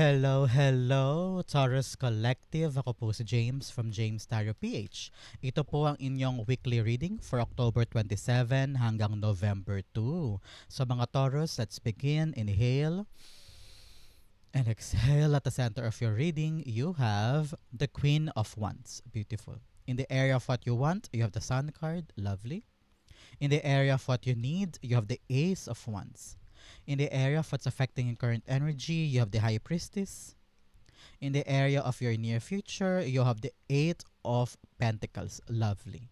Hello, hello, Taurus Collective. Ako po si James from James Tarot PH. Ito po ang inyong weekly reading for October 27 hanggang November 2. So mga Taurus, let's begin. Inhale and exhale. At the center of your reading, you have the Queen of Wands. Beautiful. In the area of what you want, you have the Sun card. Lovely. In the area of what you need, you have the Ace of Wands. In the area of what's affecting your current energy, you have the High Priestess. In the area of your near future, you have the Eight of Pentacles. Lovely.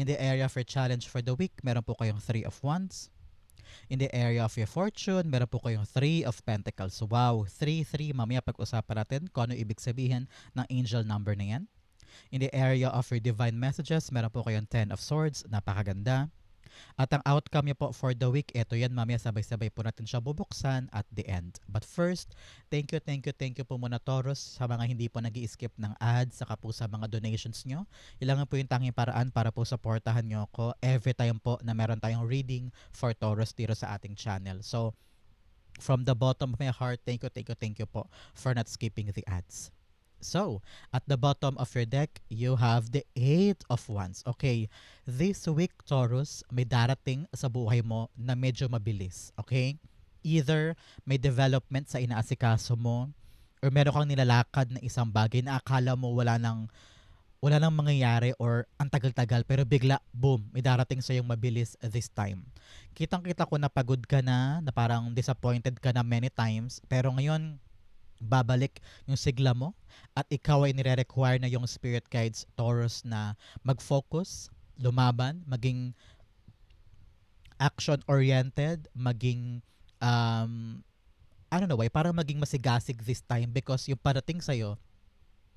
In the area of your challenge for the week, meron po kayong Three of Wands. In the area of your fortune, meron po kayong Three of Pentacles. Wow, 3-3. Mamaya pag-usapan natin kung ano ibig sabihin ng angel number na yan. In the area of your divine messages, meron po kayong Ten of Swords. Napakaganda. At ang outcome niyo po for the week, ito yan mamaya sabay-sabay po natin siya bubuksan at the end. But first, thank you, thank you, thank you po muna Taurus sa mga hindi po nag skip ng ads saka po sa mga donations nyo. Ilangan po yung tanging paraan para po supportahan nyo ako every time po na meron tayong reading for Taurus dito sa ating channel. So, from the bottom of my heart, thank you, thank you, thank you po for not skipping the ads. So, at the bottom of your deck, you have the Eight of Wands. Okay, this week, Taurus, may darating sa buhay mo na medyo mabilis. Okay? Either may development sa inaasikaso mo, or meron kang nilalakad na isang bagay na akala mo wala nang wala nang mangyayari or ang tagal-tagal pero bigla boom may darating sa yung mabilis this time kitang-kita ko na pagod ka na na parang disappointed ka na many times pero ngayon babalik yung sigla mo at ikaw ay nire-require na yung spirit guides Taurus na mag-focus, lumaban, maging action-oriented, maging um, ano na way, para maging masigasig this time because yung parating sa'yo,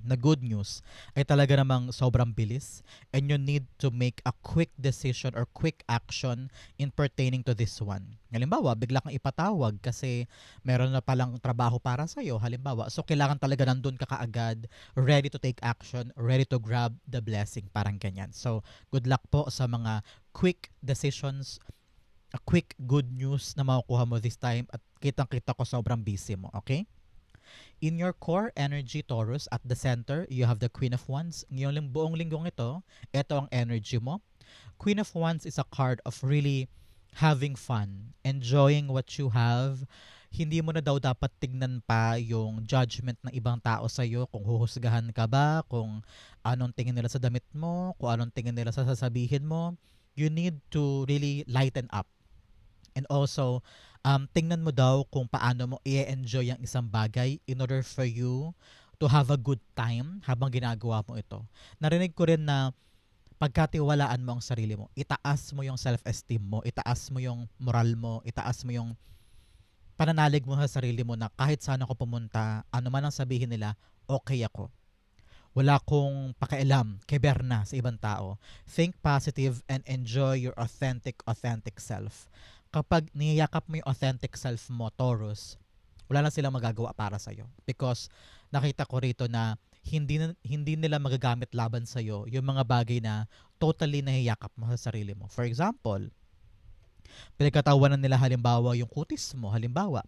na good news ay talaga namang sobrang bilis and you need to make a quick decision or quick action in pertaining to this one. Halimbawa, bigla kang ipatawag kasi meron na palang trabaho para sa iyo. Halimbawa, so kailangan talaga nandun ka kaagad, ready to take action, ready to grab the blessing, parang ganyan. So, good luck po sa mga quick decisions, a quick good news na makukuha mo this time at kitang-kita ko sobrang busy mo, okay? In your core energy, Taurus, at the center, you have the Queen of Wands. Ngayong ling- buong linggong ito, ito ang energy mo. Queen of Wands is a card of really having fun, enjoying what you have. Hindi mo na daw dapat tignan pa yung judgment ng ibang tao sa iyo kung huhusgahan ka ba, kung anong tingin nila sa damit mo, kung anong tingin nila sa sasabihin mo. You need to really lighten up. And also, um, tingnan mo daw kung paano mo i-enjoy ang isang bagay in order for you to have a good time habang ginagawa mo ito. Narinig ko rin na pagkatiwalaan mo ang sarili mo, itaas mo yung self-esteem mo, itaas mo yung moral mo, itaas mo yung pananalig mo sa sarili mo na kahit saan ako pumunta, ano man ang sabihin nila, okay ako. Wala kong pakialam, keberna sa ibang tao. Think positive and enjoy your authentic, authentic self kapag niyayakap mo yung authentic self mo, Taurus, wala na silang magagawa para sa'yo. Because nakita ko rito na hindi, hindi nila magagamit laban sa'yo yung mga bagay na totally nahiyakap mo sa sarili mo. For example, pinagkatawanan nila halimbawa yung kutis mo, halimbawa.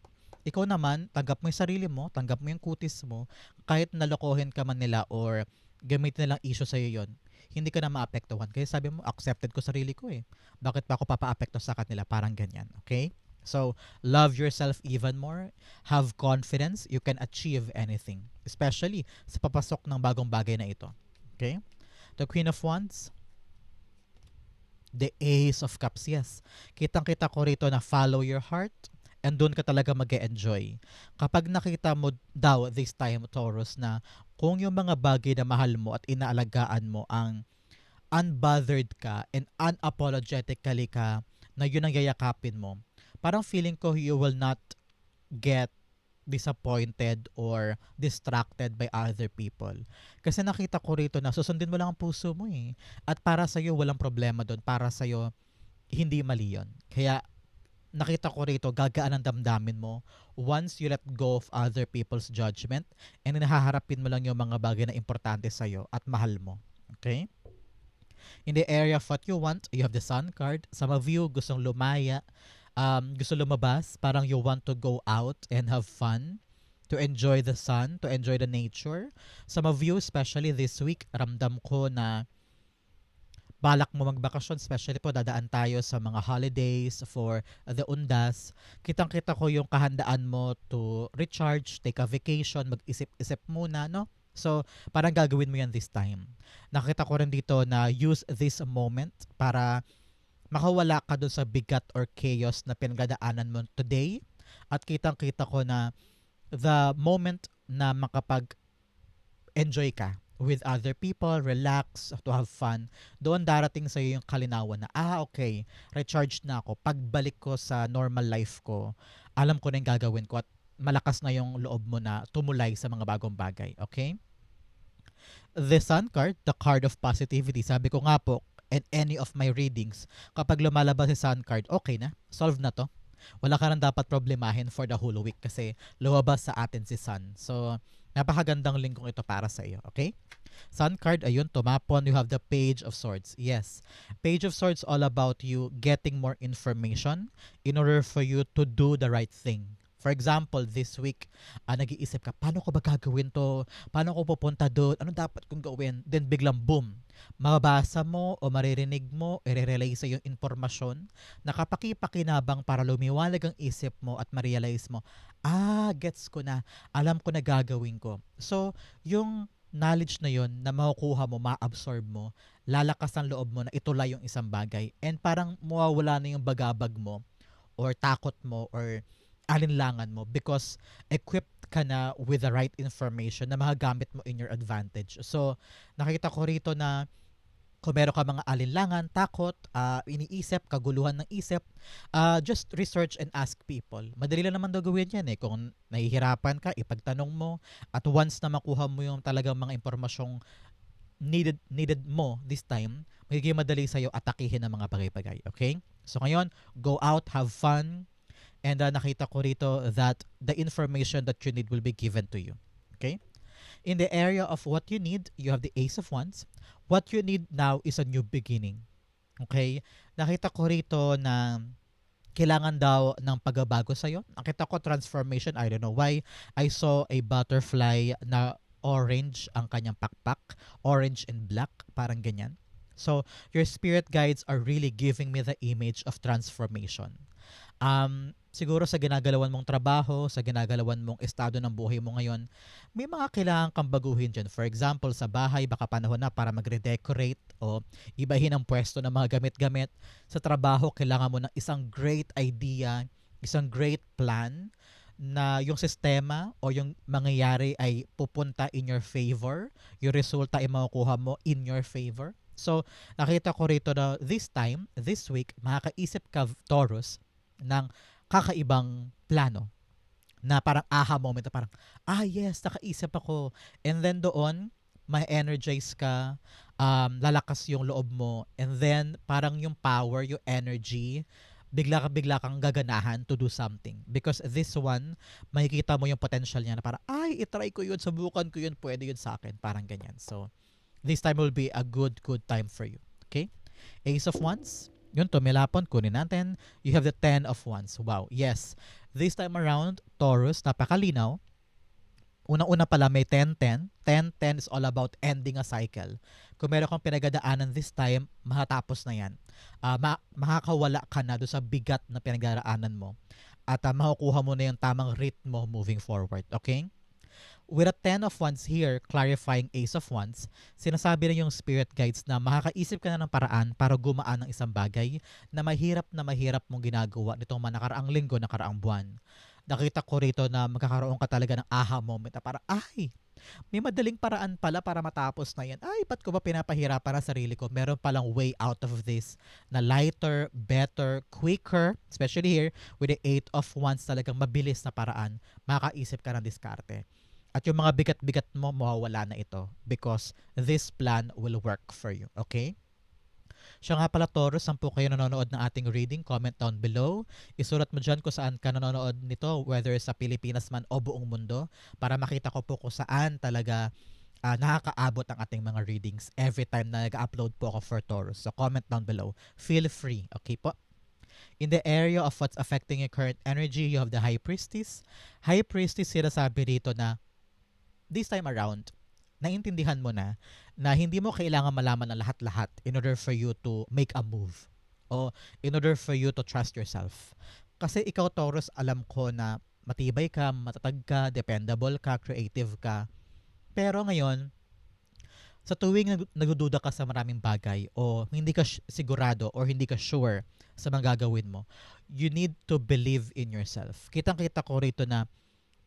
Ikaw naman, tanggap mo yung sarili mo, tanggap mo yung kutis mo, kahit nalokohin ka man nila or gamitin nilang issue sa'yo yon hindi ka na maapektuhan. Kaya sabi mo, accepted ko sarili ko eh. Bakit pa ako papa-apekto sa kanila? Parang ganyan. Okay? So, love yourself even more. Have confidence. You can achieve anything. Especially sa papasok ng bagong bagay na ito. Okay? The Queen of Wands. The Ace of Cups. Yes. Kitang-kita ko rito na follow your heart and doon ka talaga mag enjoy Kapag nakita mo daw this time, Taurus, na kung yung mga bagay na mahal mo at inaalagaan mo ang unbothered ka and unapologetically ka na yun ang yayakapin mo, parang feeling ko you will not get disappointed or distracted by other people. Kasi nakita ko rito na susundin mo lang ang puso mo eh. At para sa'yo, walang problema doon. Para sa'yo, hindi mali yun. Kaya nakita ko rito, gagaan ang damdamin mo once you let go of other people's judgment and nahaharapin mo lang yung mga bagay na importante sa'yo at mahal mo. Okay? In the area of what you want, you have the sun card. Some of you gustong lumaya, um, gusto lumabas, parang you want to go out and have fun. to enjoy the sun, to enjoy the nature. Some of you, especially this week, ramdam ko na balak mo magbakasyon, especially po dadaan tayo sa mga holidays for the undas. Kitang-kita ko yung kahandaan mo to recharge, take a vacation, mag-isip-isip muna, no? So, parang gagawin mo yan this time. Nakita ko rin dito na use this moment para makawala ka dun sa bigat or chaos na pinagdadaanan mo today. At kitang-kita ko na the moment na makapag-enjoy ka with other people, relax, to have fun, doon darating sa yung kalinawan na, ah, okay, recharge na ako. Pagbalik ko sa normal life ko, alam ko na yung gagawin ko at malakas na yung loob mo na tumulay sa mga bagong bagay. Okay? The Sun card, the card of positivity. Sabi ko nga po, in any of my readings, kapag lumalabas si Sun card, okay na. Solve na to. Wala ka nang dapat problemahin for the whole week kasi lumabas sa atin si Sun. So, napakagandang lingkong ito para sa iyo. Okay? Sun card, ayun, tumapon. You have the Page of Swords. Yes. Page of Swords all about you getting more information in order for you to do the right thing. For example, this week, ah, nag-iisip ka, paano ko ba gagawin to? Paano ko pupunta doon? Ano dapat kong gawin? Then biglang boom, mababasa mo o maririnig mo, i-relay sa yung informasyon na kapakipakinabang para lumiwanag ang isip mo at ma-realize mo, ah, gets ko na, alam ko na gagawin ko. So, yung knowledge na yon na makukuha mo, ma-absorb mo, lalakas ang loob mo na itulay yung isang bagay. And parang mawawala na yung bagabag mo or takot mo or alinlangan mo because equipped ka na with the right information na magagamit mo in your advantage. So, nakita ko rito na kung meron ka mga alinlangan, takot, ah, iniisip, kaguluhan ng isip, ah, just research and ask people. Madali lang naman daw gawin yan eh. Kung nahihirapan ka, ipagtanong mo. At once na makuha mo yung talagang mga impormasyong needed needed mo this time, magiging madali sa'yo atakihin ang mga bagay-bagay. Okay? So ngayon, go out, have fun, and uh, nakita ko rito that the information that you need will be given to you. Okay? In the area of what you need, you have the Ace of Wands. What you need now is a new beginning. Okay? Nakita ko rito na kailangan daw ng pagbabago sa'yo. Nakita ko transformation. I don't know why. I saw a butterfly na orange ang kanyang pakpak. Orange and black. Parang ganyan. So, your spirit guides are really giving me the image of transformation. Um, siguro sa ginagalawan mong trabaho, sa ginagalawan mong estado ng buhay mo ngayon, may mga kailangan kang baguhin dyan. For example, sa bahay, baka panahon na para magre-decorate o ibahin ang pwesto ng mga gamit-gamit. Sa trabaho, kailangan mo ng isang great idea, isang great plan na yung sistema o yung mangyayari ay pupunta in your favor, yung resulta ay makukuha mo in your favor. So, nakita ko rito na this time, this week, makakaisip ka, Taurus, ng kakaibang plano na parang aha moment na parang ah yes nakaisip ako. And then doon may energize ka um, lalakas yung loob mo and then parang yung power yung energy bigla ka bigla kang gaganahan to do something. Because this one makikita mo yung potential niya na parang ay itry ko yun subukan ko yun pwede yun sa akin. Parang ganyan. So this time will be a good good time for you. Okay? Ace of wands yun, tumilapon, kunin natin. You have the 10 of wands. Wow, yes. This time around, Taurus, napakalinaw. Unang-una pala may 10-10. 10-10 is all about ending a cycle. Kung meron kang pinagadaanan this time, matatapos na yan. Uh, ma- makakawala ka na doon sa bigat na pinagdaraanan mo. At uh, makukuha mo na yung tamang ritmo moving forward. Okay? With a 10 of wands here, clarifying ace of wands, sinasabi na yung spirit guides na makakaisip ka na ng paraan para gumaan ng isang bagay na mahirap na mahirap mong ginagawa nitong mga nakaraang linggo, nakaraang buwan. Nakita ko rito na magkakaroon ka talaga ng aha moment na para, ay, may madaling paraan pala para matapos na yan. Ay, ba't ko ba pinapahirapan na sarili ko? Meron palang way out of this na lighter, better, quicker, especially here with the 8 of wands talagang mabilis na paraan, makaisip ka ng diskarte. At yung mga bigat-bigat mo, mawawala na ito because this plan will work for you. Okay? Siya nga pala, Taurus, saan po kayo nanonood ng ating reading? Comment down below. Isulat mo dyan kung saan ka nanonood nito, whether sa Pilipinas man o buong mundo, para makita ko po kung saan talaga uh, nakakaabot ang ating mga readings every time na nag-upload po ako for Taurus. So comment down below. Feel free. Okay po? In the area of what's affecting your current energy, you have the High Priestess. High Priestess, sinasabi dito na this time around, naintindihan mo na na hindi mo kailangan malaman ng lahat-lahat in order for you to make a move o in order for you to trust yourself. Kasi ikaw, Taurus, alam ko na matibay ka, matatag ka, dependable ka, creative ka. Pero ngayon, sa tuwing nag- nagdududa ka sa maraming bagay o hindi ka sigurado or hindi ka sure sa mga gagawin mo, you need to believe in yourself. Kitang-kita ko rito na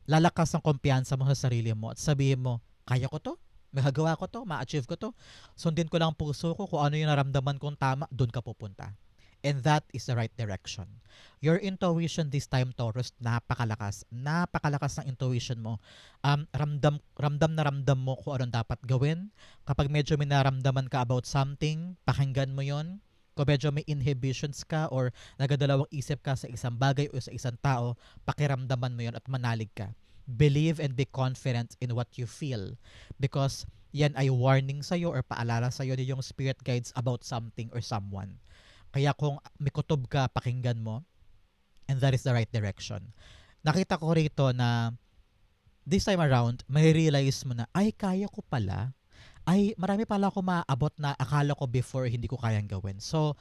lalakas ang kumpiyansa mo sa sarili mo at sabihin mo, kaya ko to, magagawa ko to, ma-achieve ko to. Sundin ko lang ang puso ko kung ano yung naramdaman kong tama, doon ka pupunta. And that is the right direction. Your intuition this time, Taurus, napakalakas. Napakalakas ng intuition mo. Um, ramdam, ramdam na ramdam mo kung anong dapat gawin. Kapag medyo may naramdaman ka about something, pakinggan mo yon. Kung medyo may inhibitions ka or nagadalawang isip ka sa isang bagay o sa isang tao, pakiramdaman mo yon at manalig ka. Believe and be confident in what you feel. Because yan ay warning sa'yo or paalala sa'yo ni yung spirit guides about something or someone. Kaya kung may kutob ka, pakinggan mo. And that is the right direction. Nakita ko rito na this time around, may realize mo na, ay, kaya ko pala. Ay, marami pala ako maabot na akala ko before hindi ko kayang gawin. So,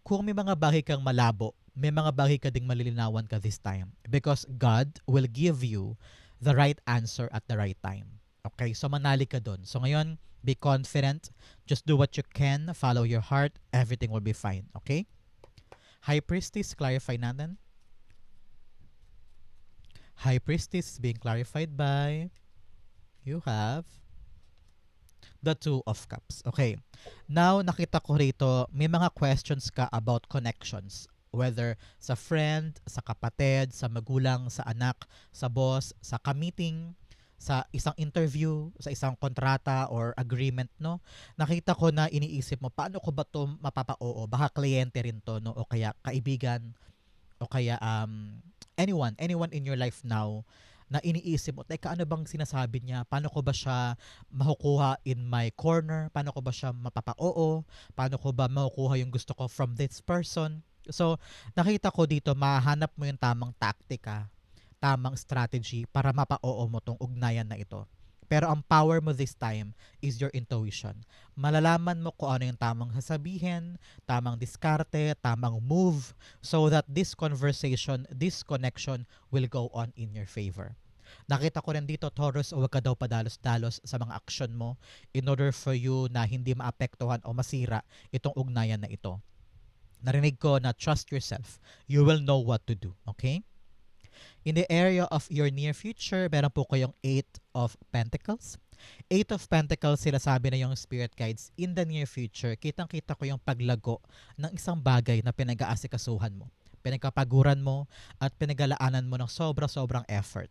kung may mga bagay kang malabo, may mga bagay ka ding malilinawan ka this time. Because God will give you the right answer at the right time. Okay? So, manali ka dun. So, ngayon, be confident. Just do what you can. Follow your heart. Everything will be fine. Okay? High Priestess, clarify natin. High Priestess being clarified by you have the Two of Cups. Okay. Now, nakita ko rito, may mga questions ka about connections. Whether sa friend, sa kapatid, sa magulang, sa anak, sa boss, sa ka-meeting, sa isang interview, sa isang kontrata or agreement, no? Nakita ko na iniisip mo, paano ko ba to mapapa-oo? Baka kliyente rin to, no? O kaya kaibigan, o kaya um, anyone, anyone in your life now na iniisip mo, teka, ano bang sinasabi niya? Paano ko ba siya makukuha in my corner? Paano ko ba siya mapapa-oo? Paano ko ba makukuha yung gusto ko from this person? So, nakita ko dito, mahanap mo yung tamang taktika, tamang strategy para mapa-oo mo tong ugnayan na ito. Pero ang power mo this time is your intuition. Malalaman mo kung ano yung tamang sasabihin, tamang diskarte, tamang move, so that this conversation, this connection will go on in your favor. Nakita ko rin dito, Taurus, huwag ka daw padalos-dalos sa mga action mo in order for you na hindi maapektuhan o masira itong ugnayan na ito. Narinig ko na trust yourself. You will know what to do. Okay? In the area of your near future, meron po kayong Eight of Pentacles. Eight of Pentacles, sila sabi na yung spirit guides, in the near future, kitang-kita ko yung paglago ng isang bagay na pinag-aasikasuhan mo. Pinagkapaguran mo at pinaglalaanan mo ng sobra-sobrang effort.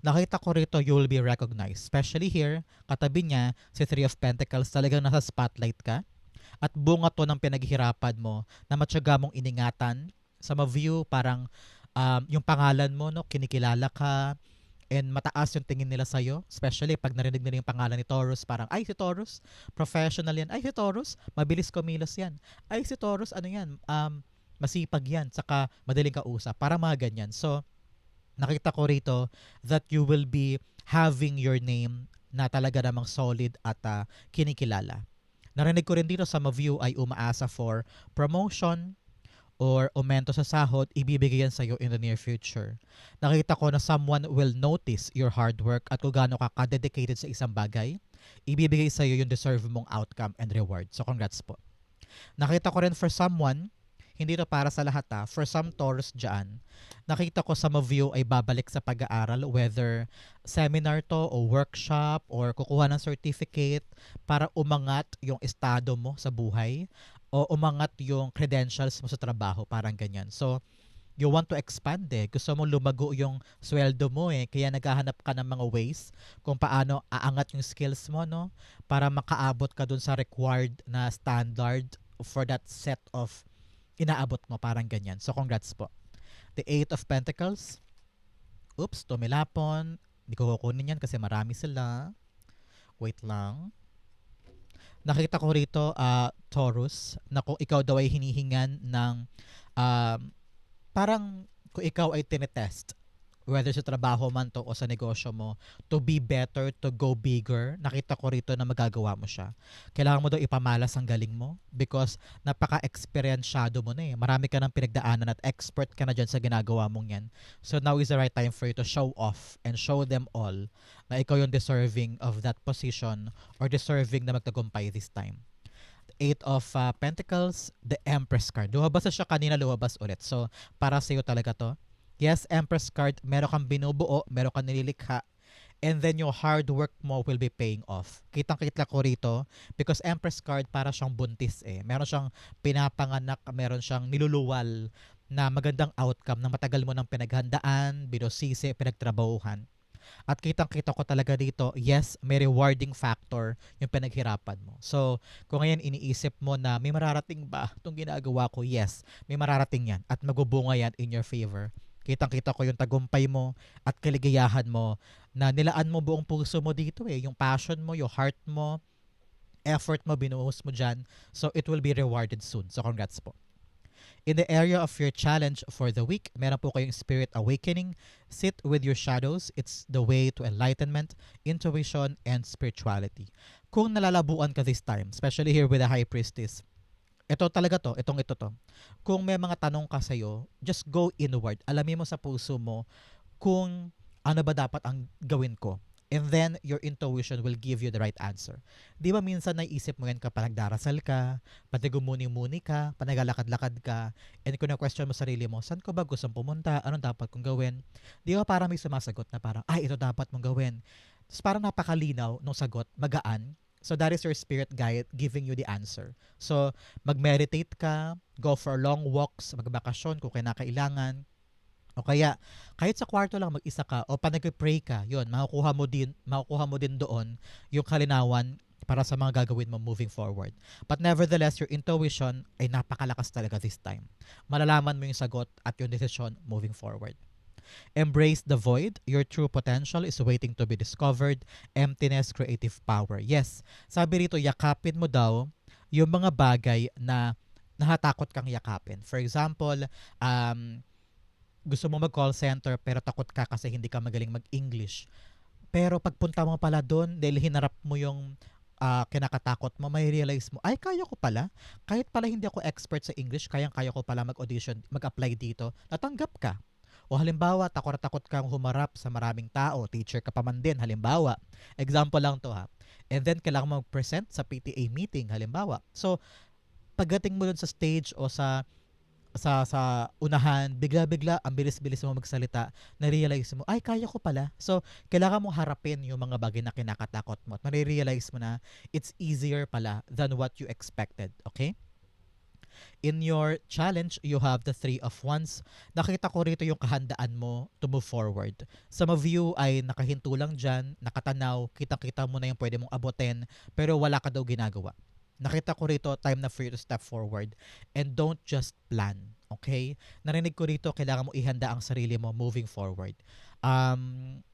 Nakita ko rito, you will be recognized. Especially here, katabi niya, si Three of Pentacles, talagang nasa spotlight ka. At bunga to ng pinaghihirapan mo na matyaga mong iningatan. Sa ma-view, parang um, yung pangalan mo, no, kinikilala ka, and mataas yung tingin nila sa'yo. Especially pag narinig nila yung pangalan ni Taurus, parang, ay, si Taurus, professional yan. Ay, si Taurus, mabilis kumilos yan. Ay, si Taurus, ano yan, um, masipag yan, saka madaling kausap. Para mga ganyan. So, nakita ko rito that you will be having your name na talaga namang solid at uh, kinikilala. Narinig ko rin dito sa ma-view ay umaasa for promotion or aumento sa sahod, ibibigay yan sa'yo in the near future. Nakita ko na someone will notice your hard work at kung gaano ka ka-dedicated sa isang bagay, ibibigay sa'yo yung deserve mong outcome and reward. So congrats po. Nakita ko rin for someone, hindi to para sa lahat ha, for some Taurus dyan, nakita ko sa ma-view ay babalik sa pag-aaral, whether seminar to o workshop or kukuha ng certificate para umangat yung estado mo sa buhay o umangat yung credentials mo sa trabaho, parang ganyan. So, you want to expand eh. Gusto mo lumago yung sweldo mo eh. Kaya naghahanap ka ng mga ways kung paano aangat yung skills mo, no? Para makaabot ka dun sa required na standard for that set of inaabot mo, parang ganyan. So, congrats po. The Eight of Pentacles. Oops, tumilapon. Hindi ko kukunin yan kasi marami sila. Wait lang. Nakita ko rito, uh, Taurus, na kung ikaw daw ay hinihingan ng um, parang kung ikaw ay tinetest, whether sa trabaho man to o sa negosyo mo, to be better, to go bigger, nakita ko rito na magagawa mo siya. Kailangan mo daw ipamalas ang galing mo because napaka-experiensyado mo na eh. Marami ka ng pinagdaanan at expert ka na dyan sa ginagawa mong yan. So now is the right time for you to show off and show them all na ikaw yung deserving of that position or deserving na magtagumpay this time. Eight of uh, Pentacles, the Empress card. Lumabas na siya kanina, lumabas ulit. So, para sa iyo talaga to. Yes, Empress card, meron kang binubuo, meron kang nililikha, and then your hard work mo will be paying off. Kitang-kita ko rito because Empress card para siyang buntis eh. Meron siyang pinapanganak, meron siyang niluluwal na magandang outcome na matagal mo nang pinaghandaan, binusisi, pinagtrabahuhan. At kitang-kita ko talaga dito, yes, may rewarding factor yung pinaghirapan mo. So, kung ngayon iniisip mo na may mararating ba itong ginagawa ko, yes, may mararating yan at magbubunga yan in your favor. Kitang-kita ko yung tagumpay mo at kaligayahan mo na nilaan mo buong puso mo dito eh. Yung passion mo, yung heart mo, effort mo, binuhos mo dyan. So, it will be rewarded soon. So, congrats po. In the area of your challenge for the week, meron po kayong spirit awakening. Sit with your shadows. It's the way to enlightenment, intuition, and spirituality. Kung nalalabuan ka this time, especially here with the High Priestess, ito talaga to, itong ito to. Kung may mga tanong ka sa'yo, just go inward. Alamin mo sa puso mo kung ano ba dapat ang gawin ko. And then, your intuition will give you the right answer. Di ba minsan naisip mo yan kapag nagdarasal ka, pati gumuni-muni ka, pag naglalakad-lakad ka, and kung na-question mo sarili mo, saan ko ba gusto pumunta? Anong dapat kong gawin? Di ba parang may sumasagot na parang, ay, ito dapat mong gawin. Tapos parang napakalinaw nung sagot, magaan, So that is your spirit guide giving you the answer. So mag-meditate ka, go for long walks, magbakasyon kung kinakailangan. O kaya kahit sa kwarto lang mag-isa ka o pa nag-pray ka, 'yon, makukuha mo din makukuha mo din doon yung kalinawan para sa mga gagawin mo moving forward. But nevertheless, your intuition ay napakalakas talaga this time. Malalaman mo yung sagot at yung decision moving forward. Embrace the void. Your true potential is waiting to be discovered. Emptiness, creative power. Yes, sabi rito, yakapin mo daw yung mga bagay na nahatakot kang yakapin. For example, um, gusto mo mag-call center pero takot ka kasi hindi ka magaling mag-English. Pero pagpunta mo pala doon, dahil hinarap mo yung uh, kinakatakot mo, may realize mo, ay, kaya ko pala. Kahit pala hindi ako expert sa English, kayang-kaya ko pala mag-audition, mag-apply dito. Natanggap ka. O halimbawa, takot takot kang humarap sa maraming tao, teacher ka pa man din, halimbawa. Example lang to ha. And then, kailangan mag-present sa PTA meeting, halimbawa. So, pagdating mo dun sa stage o sa sa sa unahan, bigla-bigla, ang bilis-bilis mo magsalita, na-realize mo, ay, kaya ko pala. So, kailangan mo harapin yung mga bagay na kinakatakot mo at marirealize mo na it's easier pala than what you expected. Okay? In your challenge, you have the three of wands. Nakita ko rito yung kahandaan mo to move forward. Some of you ay nakahinto lang dyan, nakatanaw, kita-kita mo na yung pwede mong abutin, pero wala ka daw ginagawa. Nakita ko rito, time na for you to step forward. And don't just plan. Okay? Narinig ko rito, kailangan mo ihanda ang sarili mo moving forward. Um,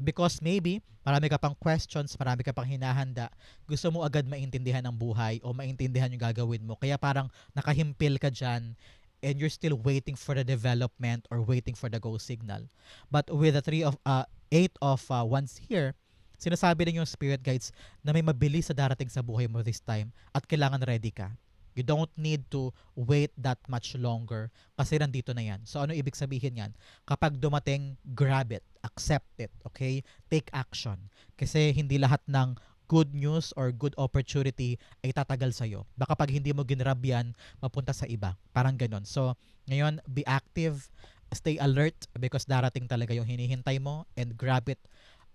because maybe marami ka pang questions, marami ka pang hinahanda, gusto mo agad maintindihan ang buhay o maintindihan yung gagawin mo. Kaya parang nakahimpil ka dyan and you're still waiting for the development or waiting for the go signal. But with the three of uh, eight of uh, ones here, sinasabi din yung spirit guides na may mabilis sa darating sa buhay mo this time at kailangan ready ka. You don't need to wait that much longer kasi nandito na yan. So ano ibig sabihin yan? Kapag dumating, grab it, accept it, okay? Take action. Kasi hindi lahat ng good news or good opportunity ay tatagal sa'yo. Baka pag hindi mo ginrab yan, mapunta sa iba. Parang ganon. So, ngayon, be active, stay alert because darating talaga yung hinihintay mo and grab it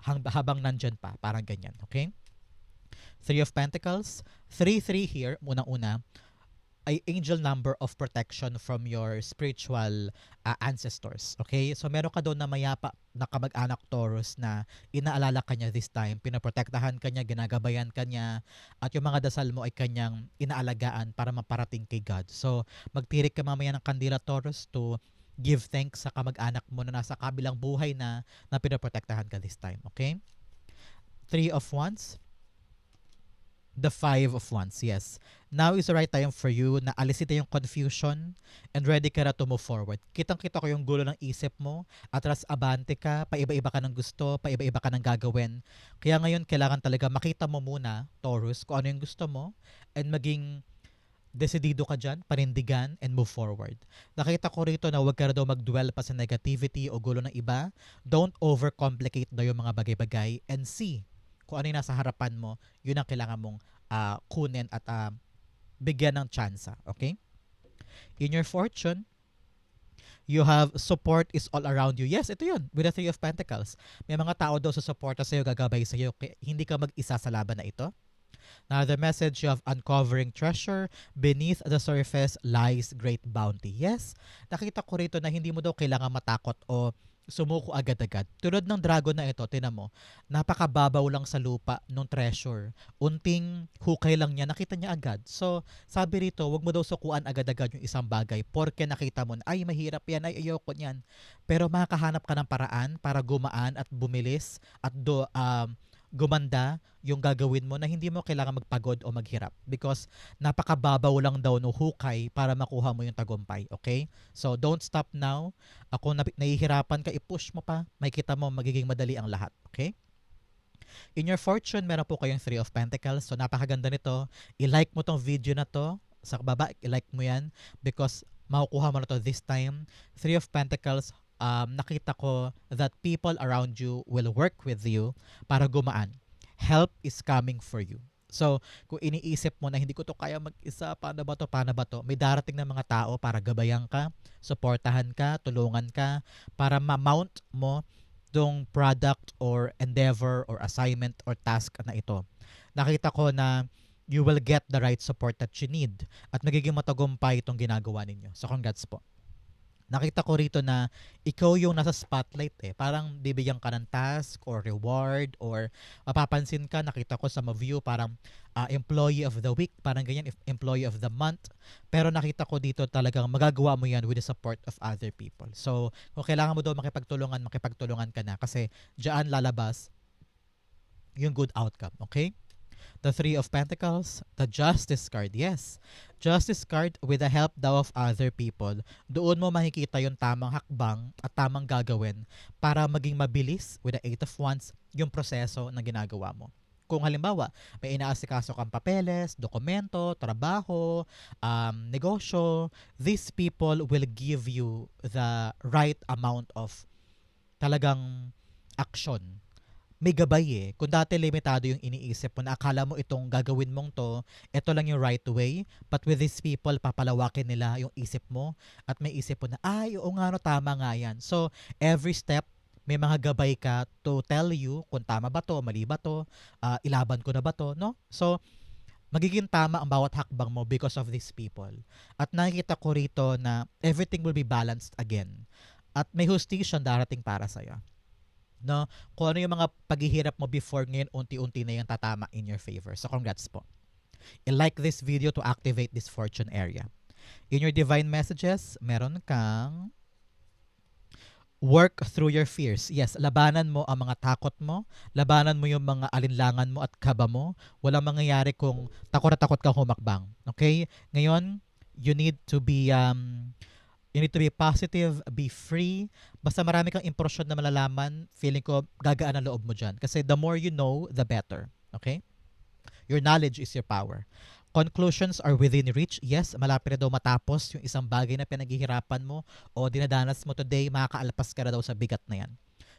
habang nandyan pa. Parang ganyan. Okay? Three of Pentacles. Three, three here, unang-una ay angel number of protection from your spiritual uh, ancestors. Okay? So meron ka doon na mayapa na kamag-anak Taurus na inaalala ka niya this time, pinaprotektahan ka niya, ginagabayan ka niya, at yung mga dasal mo ay kanyang inaalagaan para maparating kay God. So magtirik ka mamaya ng kandila Taurus to give thanks sa kamag-anak mo na nasa kabilang buhay na na pinaprotektahan ka this time. Okay? Three of Wands The Five of Wands, yes. Now is the right time for you na alisin yung confusion and ready ka na to move forward. Kitang-kita ko yung gulo ng isip mo, atras abante ka, paiba-iba ka ng gusto, paiba-iba ka ng gagawin. Kaya ngayon, kailangan talaga makita mo muna, Taurus, kung ano yung gusto mo and maging desidido ka dyan, panindigan, and move forward. Nakita ko rito na huwag ka na daw mag-dwell pa sa negativity o gulo ng iba. Don't overcomplicate daw yung mga bagay-bagay and see kung ano yung nasa harapan mo, yun ang kailangan mong ah, kunin at ah, bigyan ng tsansa. Okay? In your fortune, you have support is all around you. Yes, ito yun. With the Three of Pentacles. May mga tao daw sa suporta sa'yo, gagabay sa'yo. Hindi ka mag-isa sa laban na ito. Another message you have uncovering treasure. Beneath the surface lies great bounty. Yes, nakita ko rito na hindi mo daw kailangan matakot o sumuko agad-agad. Tulad ng dragon na ito, tinan mo, napakababaw lang sa lupa nung treasure. Unting hukay lang niya, nakita niya agad. So, sabi rito, wag mo daw sukuan agad-agad yung isang bagay porke nakita mo ay mahirap yan, ay ayoko niyan. Pero makakahanap ka ng paraan para gumaan at bumilis at do, um, gumanda yung gagawin mo na hindi mo kailangan magpagod o maghirap because napakababaw lang daw no hukay para makuha mo yung tagumpay, okay? So don't stop now. Ako na nahihirapan ka, i-push mo pa. May kita mo magiging madali ang lahat, okay? In your fortune, meron po kayong Three of Pentacles. So napakaganda nito. I-like mo tong video na to. Sa baba, i-like mo yan because makukuha mo na to this time. Three of Pentacles, um, nakita ko that people around you will work with you para gumaan. Help is coming for you. So, kung iniisip mo na hindi ko to kaya mag-isa, paano ba to, paano ba to, may darating na mga tao para gabayan ka, suportahan ka, tulungan ka, para ma-mount mo tong product or endeavor or assignment or task na ito. Nakita ko na you will get the right support that you need at magiging matagumpay itong ginagawa ninyo. So, congrats po nakita ko rito na ikaw yung nasa spotlight eh. Parang bibigyan ka ng task or reward or mapapansin ka, nakita ko sa ma-view parang uh, employee of the week, parang ganyan, if employee of the month. Pero nakita ko dito talagang magagawa mo yan with the support of other people. So, kung kailangan mo daw makipagtulungan, makipagtulungan ka na kasi diyan lalabas yung good outcome, okay? The Three of Pentacles, the Justice card. Yes, Justice card with the help daw of other people. Doon mo makikita yung tamang hakbang at tamang gagawin para maging mabilis with the Eight of Wands yung proseso na ginagawa mo. Kung halimbawa, may inaasikaso kang papeles, dokumento, trabaho, um, negosyo, these people will give you the right amount of talagang action may gabay eh. Kung dati limitado yung iniisip mo na akala mo itong gagawin mong to, ito lang yung right way. But with these people, papalawakin nila yung isip mo at may isip mo na, ay, oo nga no, tama nga yan. So, every step, may mga gabay ka to tell you kung tama ba to, mali ba to, uh, ilaban ko na ba to, no? So, magiging tama ang bawat hakbang mo because of these people. At nakikita ko rito na everything will be balanced again. At may hustisya darating para sa'yo no? Kung ano yung mga paghihirap mo before ngayon, unti-unti na yung tatama in your favor. So, congrats po. I-like this video to activate this fortune area. In your divine messages, meron kang work through your fears. Yes, labanan mo ang mga takot mo, labanan mo yung mga alinlangan mo at kaba mo. Walang mangyayari kung takot na takot kang humakbang. Okay? Ngayon, you need to be um, You need to be positive, be free. Basta marami kang impression na malalaman, feeling ko gagaan ang loob mo dyan. Kasi the more you know, the better. Okay? Your knowledge is your power. Conclusions are within reach. Yes, malapit na daw matapos yung isang bagay na pinaghihirapan mo o dinadanas mo today, makakaalpas ka na daw sa bigat na yan.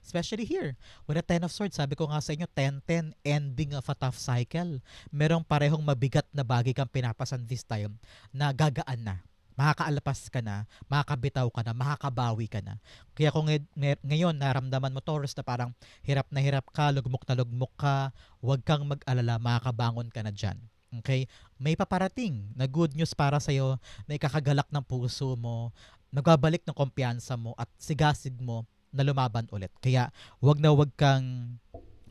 Especially here, with a Ten of Swords, sabi ko nga sa inyo, 10-10, ending of a tough cycle. Merong parehong mabigat na bagay kang pinapasan this time na gagaan na makakaalpas ka na, makakabitaw ka na, makakabawi ka na. Kaya kung ngayon naramdaman mo Taurus na parang hirap na hirap ka, lugmok na lugmok ka, huwag kang mag-alala, makakabangon ka na dyan. Okay? May paparating na good news para sa'yo na ikakagalak ng puso mo, nagbabalik ng kumpiyansa mo at sigasig mo na lumaban ulit. Kaya wag na wag kang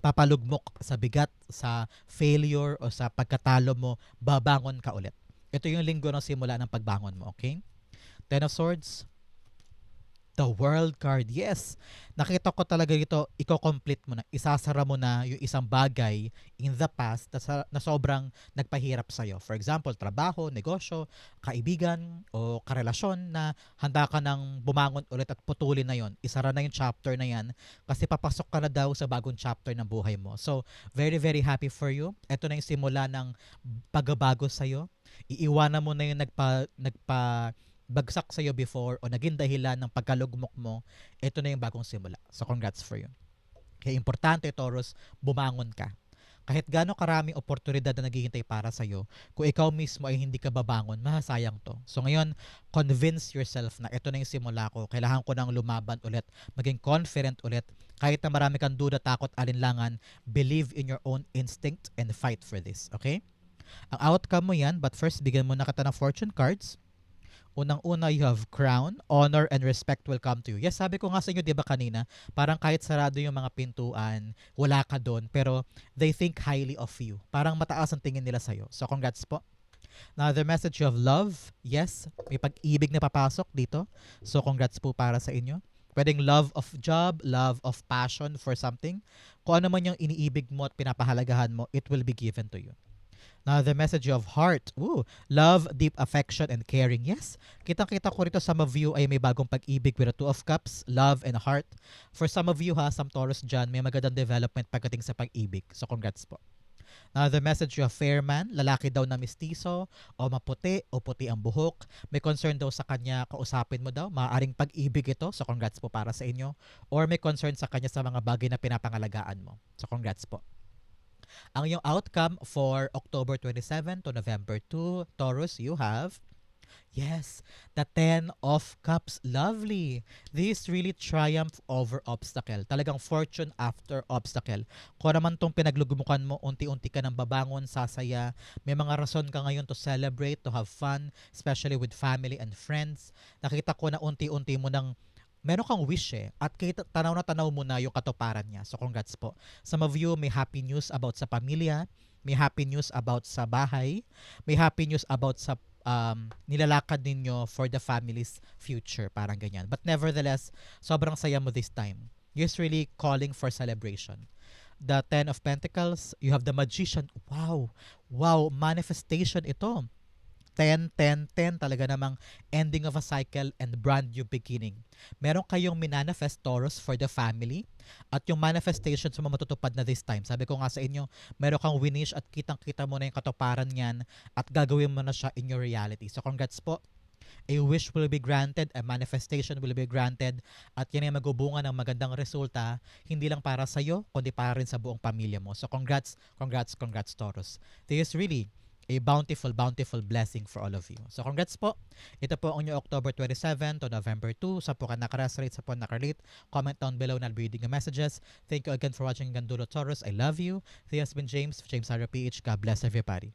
papalugmok sa bigat, sa failure o sa pagkatalo mo, babangon ka ulit. Ito yung linggo ng simula ng pagbangon mo, okay? Ten of Swords, The World card, yes. Nakita ko talaga dito, i-complete mo na, isasara mo na yung isang bagay in the past na, sa- na sobrang nagpahirap sa'yo. For example, trabaho, negosyo, kaibigan, o karelasyon na handa ka nang bumangon ulit at putulin na yon. Isara na yung chapter na yan kasi papasok ka na daw sa bagong chapter ng buhay mo. So, very, very happy for you. Ito na yung simula ng pagbabago sa'yo. Iiwanan mo na yung nagpa, nagpa bagsak sa'yo before o naging dahilan ng pagkalugmok mo, ito na yung bagong simula. So, congrats for you. Kaya importante, Taurus, bumangon ka. Kahit gaano karaming oportunidad na naghihintay para sa'yo, kung ikaw mismo ay hindi ka babangon, mahasayang to. So ngayon, convince yourself na ito na yung simula ko. Kailangan ko nang lumaban ulit, maging confident ulit. Kahit na marami kang duda, takot, alinlangan, believe in your own instinct and fight for this. Okay? Ang outcome mo yan, but first, bigyan mo na kita ng fortune cards. Unang-una, you have crown, honor, and respect will come to you. Yes, sabi ko nga sa inyo, di ba kanina, parang kahit sarado yung mga pintuan, wala ka doon, pero they think highly of you. Parang mataas ang tingin nila sa'yo. So, congrats po. Now, the message have love, yes, may pag-ibig na papasok dito. So, congrats po para sa inyo. Pwedeng love of job, love of passion for something. Kung ano man yung iniibig mo at pinapahalagahan mo, it will be given to you. Now, the message of heart. Ooh, love, deep affection, and caring. Yes, kitang-kita ko rito some of you ay may bagong pag-ibig with the Two of Cups, love, and heart. For some of you ha, some Taurus dyan, may magandang development pagdating sa pag-ibig. So, congrats po. Now, the message of fair man, lalaki daw na mistiso, o maputi, o puti ang buhok. May concern daw sa kanya, kausapin mo daw, maaaring pag-ibig ito. So, congrats po para sa inyo. Or may concern sa kanya sa mga bagay na pinapangalagaan mo. So, congrats po. Ang iyong outcome for October 27 to November 2, Taurus, you have Yes, the 10 of cups. Lovely. This really triumph over obstacle. Talagang fortune after obstacle. Kung naman tong pinaglugumukan mo, unti-unti ka nang babangon, sasaya. May mga rason ka ngayon to celebrate, to have fun, especially with family and friends. Nakita ko na unti-unti mo nang meron kang wish eh. At kita, tanaw na tanaw mo na yung katuparan niya. So congrats po. Some of you may happy news about sa pamilya, may happy news about sa bahay, may happy news about sa um, nilalakad ninyo for the family's future. Parang ganyan. But nevertheless, sobrang saya mo this time. You're really calling for celebration. The Ten of Pentacles, you have the Magician. Wow! Wow! Manifestation ito. 10, 10, 10 talaga namang ending of a cycle and brand new beginning. Meron kayong minanifest Taurus for the family at yung manifestation sa matutupad na this time. Sabi ko nga sa inyo, meron kang winish at kitang-kita mo na yung katuparan niyan at gagawin mo na siya in your reality. So congrats po. A wish will be granted, a manifestation will be granted, at yan ay magubunga ng magandang resulta, hindi lang para sa iyo, kundi para rin sa buong pamilya mo. So congrats, congrats, congrats Taurus. This is really a bountiful, bountiful blessing for all of you. So congrats po. Ito po ang inyong October 27 to November 2. Sa po ka nakarelate, sa po nakarelate. Comment down below na reading the messages. Thank you again for watching Gandulo Taurus. I love you. This has been James, James Hara PH. God bless everybody.